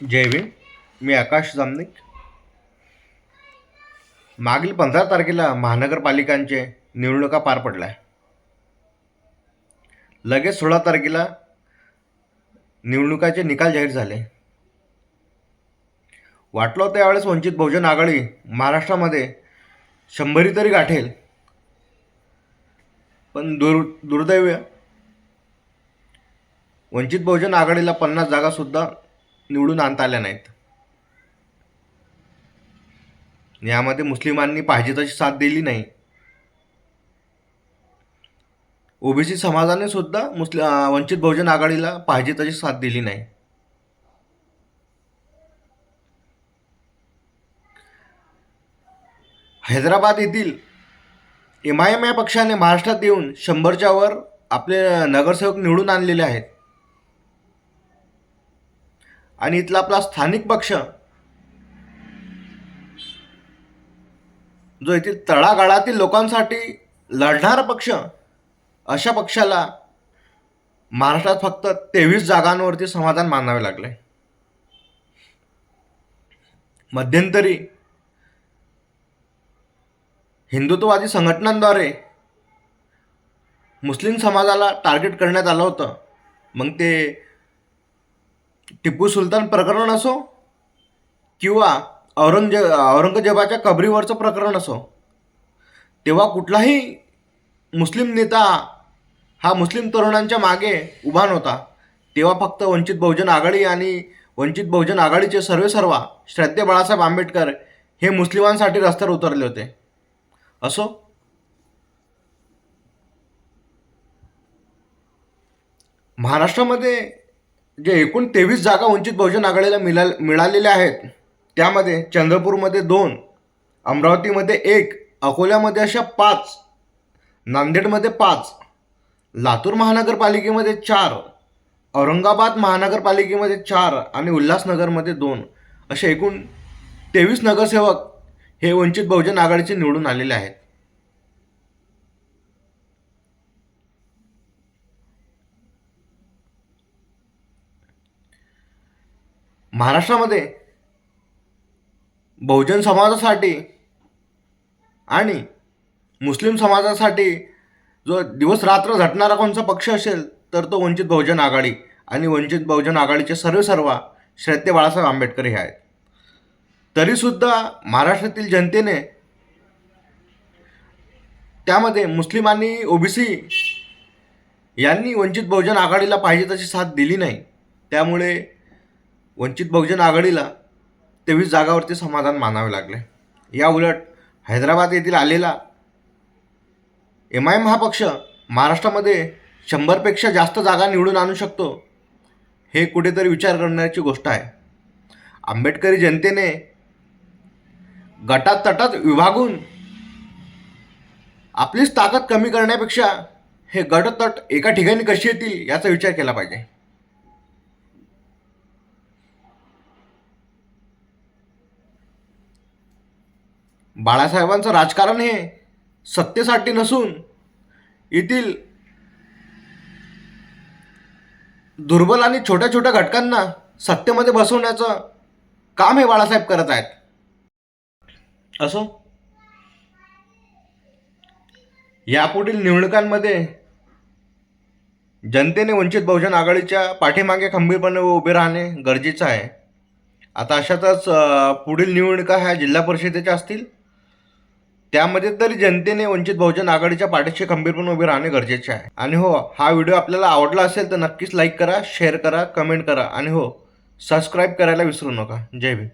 जय भीम मी आकाश जामनिक. मागील पंधरा तारखेला महानगरपालिकांचे निवडणुका पार पडल्या. लगेच सोळा तारखेला निवडणुकाचे निकाल जाहीर झाले. वाटलं होतं यावेळेस वंचित बहुजन आघाडी महाराष्ट्रामध्ये शंभरी तरी गाठेल. पण दुर् दुर्दैव वंचित बहुजन आघाडीला पन्नास जागासुद्धा निवडून आणता आल्या नाहीत. यामध्ये मुस्लिमांनी पाहिजे तशी साथ दिली नाही. ओबीसी समाजाने सुद्धा मुस्लि वंचित बहुजन आघाडीला पाहिजे तशी साथ दिली नाही. हैदराबाद येथील एम आय एम या पक्षाने महाराष्ट्रात येऊन शंभरच्या वर आपले नगरसेवक निवडून आणलेले आहेत. आणि इथला आपला स्थानिक पक्ष. जो येथील तळागाळातील लोकांसाठी लढणारा पक्ष अशा पक्षाला महाराष्ट्रात फक्त तेवीस जागांवरती समाधान मानावे लागले. मध्यंतरी हिंदुत्ववादी संघटनांद्वारे मुस्लिम समाजाला टार्गेट करण्यात आलं होतं. मग ते टिपू सुलतान प्रकरण असो किंवा औरंगजे औरंगजेबाच्या कबरीवरचं प्रकरण असो तेव्हा कुठलाही मुस्लिम नेता हा मुस्लिम तरुणांच्या मागे उभा नव्हता. तेव्हा फक्त वंचित बहुजन आघाडी आणि वंचित बहुजन आघाडीचे सर्वे सर्वा श्रद्धे बाळासाहेब आंबेडकर हे मुस्लिमांसाठी रस्त्यावर उतरले होते. असो? महाराष्ट्रामध्ये जे एकूण तेवीस जागा वंचित बहुजन आघाडीला मिळा मिळालेल्या आहेत. त्यामध्ये चंद्रपूरमध्ये दोन अमरावतीमध्ये एक अकोल्यामध्ये अशा पाच नांदेडमध्ये पाच लातूर महानगरपालिकेमध्ये चार औरंगाबाद महानगरपालिकेमध्ये चार आणि उल्हासनगरमध्ये दोन असे एकूण तेवीस नगरसेवक हे वंचित बहुजन आघाडीचे निवडून आलेले आहेत. महाराष्ट्रामध्ये बहुजन समाजासाठी आणि मुस्लिम समाजासाठी जो दिवस रात्र झटणारा कोणता पक्ष असेल तर तो वंचित बहुजन आघाडी आणि वंचित बहुजन आघाडीचे सर्व सर्व श्रद्धे बाळासाहेब आंबेडकर हे आहेत. तरीसुद्धा महाराष्ट्रातील जनतेने त्यामध्ये मुस्लिम आणि ओबीसी यांनी वंचित बहुजन आघाडीला पाहिजे तशी साथ दिली नाही. त्यामुळे वंचित बहुजन आघाडीला तेवीस जागावरती समाधान मानावे लागले. या उलट हैदराबाद येथील आलेला एम आय एम हा पक्ष महाराष्ट्रामध्ये शंभरपेक्षा जास्त जागा निवडून आणू शकतो हे कुठेतरी विचार करण्याची गोष्ट आहे. आंबेडकरी जनतेने गटात तटात विभागून आपलीच ताकद कमी करण्यापेक्षा हे गटतट एका ठिकाणी कशी येतील याचा विचार केला पाहिजे. बाळासाहेबांचं राजकारण हे सत्तेसाठी नसून येथील दुर्बल आणि छोट्या छोट्या घटकांना सत्तेमध्ये बसवण्याचं काम हे बाळासाहेब करत आहेत. असो. यापुढील निवडणुकांमध्ये जनतेने वंचित बहुजन आघाडीच्या पाठीमागे खंबीरपणे उभे राहणे गरजेचं आहे. आता अशातच पुढील निवडणुका ह्या जिल्हा परिषदेच्या असतील. त्यामध्ये तरी जनतेने वंचित बहुजन आघाडीच्या पाठीशी खंबीरपणे उभे राहणे गरजेचे आहे. आणि हो हा व्हिडिओ आपल्याला आवडला असेल तर नक्कीच लाईक करा शेअर करा कमेंट करा. आणि हो सबस्क्राईब करायला विसरू नका. जय भीम.